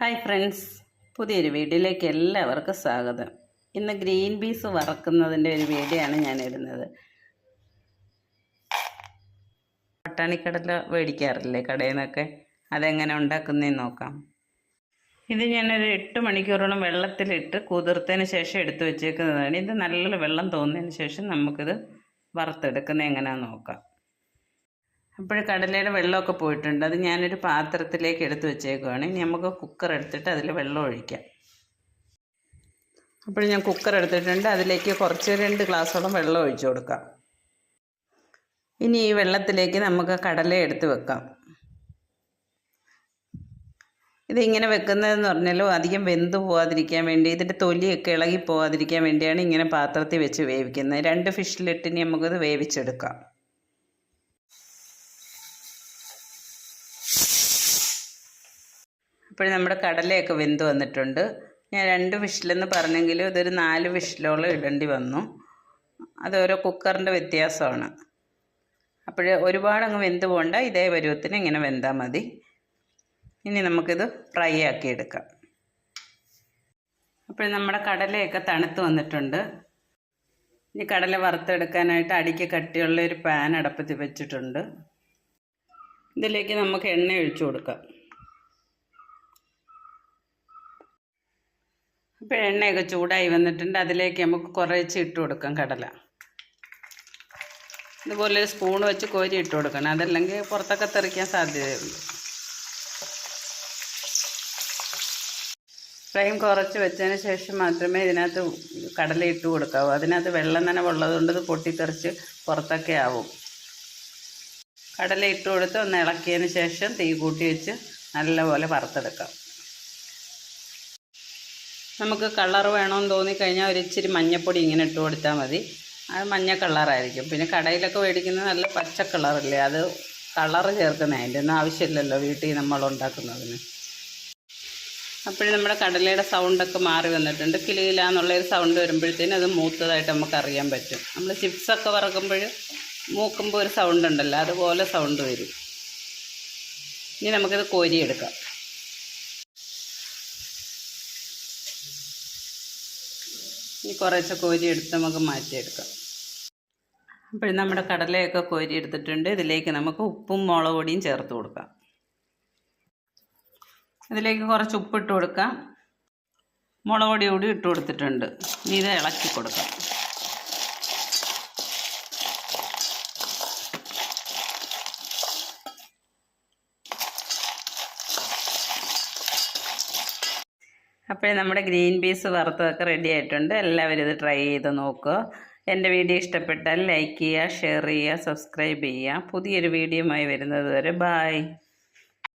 Hi friends പുതിയൊരു വീഡിയോയിലേക്ക് എല്ലാവർക്കും സ്വാഗതം. ഇന്ന് ഗ്രീൻ പീസ് വറക്കുന്നതിന്റെ ഒരു വീഡിയോ ആണ് ഞാൻ ഇടുന്നത് പട്ടാണിക്കടല മേടിക്കാറില്ലേ കടയിൽ നിന്നൊക്കെ? അതെങ്ങനെ ഉണ്ടാക്കുന്നതെന്ന് നോക്കാം. ഇത് ഞാനൊരു എട്ട് മണിക്കൂറോളം വെള്ളത്തിലിട്ട് കുതിർത്തതിന് ശേഷം എടുത്തു വെച്ചേക്കുന്നതാണ്. ഇത് നല്ല വെള്ളം തോന്നിയതിന് ശേഷം നമുക്കിത് വറുത്തെടുക്കുന്നത് എങ്ങനെയാണെന്ന് നോക്കാം. അപ്പോൾ കടലയുടെ വെള്ളമൊക്കെ പോയിട്ടുണ്ട്. അത് ഞാനൊരു പാത്രത്തിലേക്ക് എടുത്ത് വെച്ചേക്കുവാണ്. ഇനി നമുക്ക് കുക്കർ എടുത്തിട്ട് അതിൽ വെള്ളം ഒഴിക്കാം. അപ്പോൾ ഞാൻ കുക്കർ എടുത്തിട്ടുണ്ട്. അതിലേക്ക് കുറച്ച് രണ്ട് ഗ്ലാസ്സോളം വെള്ളം ഒഴിച്ചു കൊടുക്കാം. ഇനി ഈ വെള്ളത്തിലേക്ക് നമുക്ക് കടല എടുത്ത് വെക്കാം. ഇതിങ്ങനെ വെക്കുന്നതെന്ന് പറഞ്ഞാൽ അധികം വെന്ത് പോകാതിരിക്കാൻ വേണ്ടി ഇതിന്റെ തൊലിയൊക്കെ ഇളകി പോകാതിരിക്കാൻ വേണ്ടിയാണ് ഇങ്ങനെ പാത്രത്തിൽ വെച്ച് വേവിക്കുന്നത്. രണ്ട് ഫിഷിലിട്ടിനി നമുക്കത് വേവിച്ചെടുക്കാം. അപ്പോൾ നമ്മുടെ കടലയൊക്കെ വെന്ത് വന്നിട്ടുണ്ട്. ഞാൻ രണ്ട് വിഷിലെന്ന് പറഞ്ഞെങ്കിലും ഇതൊരു നാല് വിഷിലോളം ഇടേണ്ടി വന്നു. അത് ഓരോ കുക്കറിന്റെ വ്യത്യാസമാണ്. അപ്പോൾ ഒരുപാട് അങ്ങ് വെന്ത് പോകണ്ട ഇതേ പരുവത്തിന് ഇങ്ങനെ വെന്താൽ മതി. ഇനി നമുക്കിത് ഫ്രൈ ആക്കി എടുക്കാം. അപ്പോൾ നമ്മുടെ കടലയൊക്കെ തണുത്ത് വന്നിട്ടുണ്ട്. ഇനി കടല വറുത്തെടുക്കാനായിട്ട് അടിക്ക് കട്ടിയുള്ള ഒരു പാൻ അടപ്പത്തിൽ വെച്ചിട്ടുണ്ട്. ഇതിലേക്ക് നമുക്ക് എണ്ണ ഒഴിച്ചു കൊടുക്കാം. അപ്പോൾ എണ്ണയൊക്കെ ചൂടായി വന്നിട്ടുണ്ട്. അതിലേക്ക് നമുക്ക് കുറച്ച് ഇട്ട് കൊടുക്കാം കടല. ഇതുപോലെ ഒരു സ്പൂൺ വെച്ച് കോരി ഇട്ട് കൊടുക്കണം. അതല്ലെങ്കിൽ പുറത്തൊക്കെ തെറിക്കാൻ സാധ്യതയുണ്ട്. ഫ്ലെയിം കുറച്ച് വെച്ചതിന് ശേഷം മാത്രമേ ഇതിനകത്ത് കടല ഇട്ട് കൊടുക്കാവൂ. അതിനകത്ത് വെള്ളം തന്നെ ഉള്ളതുകൊണ്ട് ഇത് പൊട്ടിത്തെറിച്ച് പുറത്തൊക്കെ ആവും. കടല ഇട്ട് കൊടുത്ത് ഒന്ന് ഇളക്കിയതിന് ശേഷം തീ കൂട്ടി വെച്ച് നല്ലപോലെ വറുത്തെടുക്കാം. നമുക്ക് കളർ വേണമെന്ന് തോന്നിക്കഴിഞ്ഞാൽ ഒരു ഇച്ചിരി മഞ്ഞപ്പൊടി ഇങ്ങനെ ഇട്ട് കൊടുത്താൽ മതി. അത് മഞ്ഞ കളറായിരിക്കും പിന്നെ കടയിലൊക്കെ മേടിക്കുന്നത് നല്ല പച്ച കളറല്ലേ അത് കളർ ചേർക്കുന്ന. അതിന്റെ ഒന്നും ആവശ്യമില്ലല്ലോ വീട്ടിൽ നമ്മൾ ഉണ്ടാക്കുന്നതിന്. അപ്പോഴും നമ്മുടെ കടലയുടെ സൗണ്ടൊക്കെ മാറി വന്നിട്ടുണ്ട്. കിളിയില എന്നുള്ളൊരു സൗണ്ട് വരുമ്പോഴത്തേനും അത് മൂത്തതായിട്ട് നമുക്ക് അറിയാൻ പറ്റും. നമ്മൾ ചിപ്സൊക്കെ വറക്കുമ്പോൾ മൂക്കുമ്പോൾ ഒരു സൗണ്ട് ഉണ്ടല്ലോ അതുപോലെ സൗണ്ട് വരും. ഇനി നമുക്കിത് കോരിയെടുക്കാം. ഇനി കുറേശ്ശെ കോരി എടുത്ത് നമുക്ക് മാറ്റിയെടുക്കാം. അപ്പോൾ നമ്മുടെ കടലയൊക്കെ കോരി എടുത്തിട്ടുണ്ട്. ഇതിലേക്ക് നമുക്ക് ഉപ്പും മുളക് പൊടിയും ചേർത്ത് കൊടുക്കാം. ഇതിലേക്ക് കുറച്ച് ഉപ്പിട്ട് കൊടുക്കാം. മുളക് പൊടി കൂടി ഇട്ട് കൊടുത്തിട്ടുണ്ട്. ഇനി ഇത് ഇളക്കി കൊടുക്കാം. അപ്പോൾ നമ്മുടെ ഗ്രീൻ പീസ് വറുത്തതൊക്കെ റെഡി ആയിട്ടുണ്ട്. എല്ലാവരും ഇത് ട്രൈ ചെയ്ത് നോക്കുക എന്റെ വീഡിയോ ഇഷ്ടപ്പെട്ടാൽ ലൈക്ക് ചെയ്യുക ഷെയർ ചെയ്യുക സബ്സ്ക്രൈബ് ചെയ്യുക. പുതിയൊരു വീഡിയോയുമായി വരുന്നത് വരെ ബായ്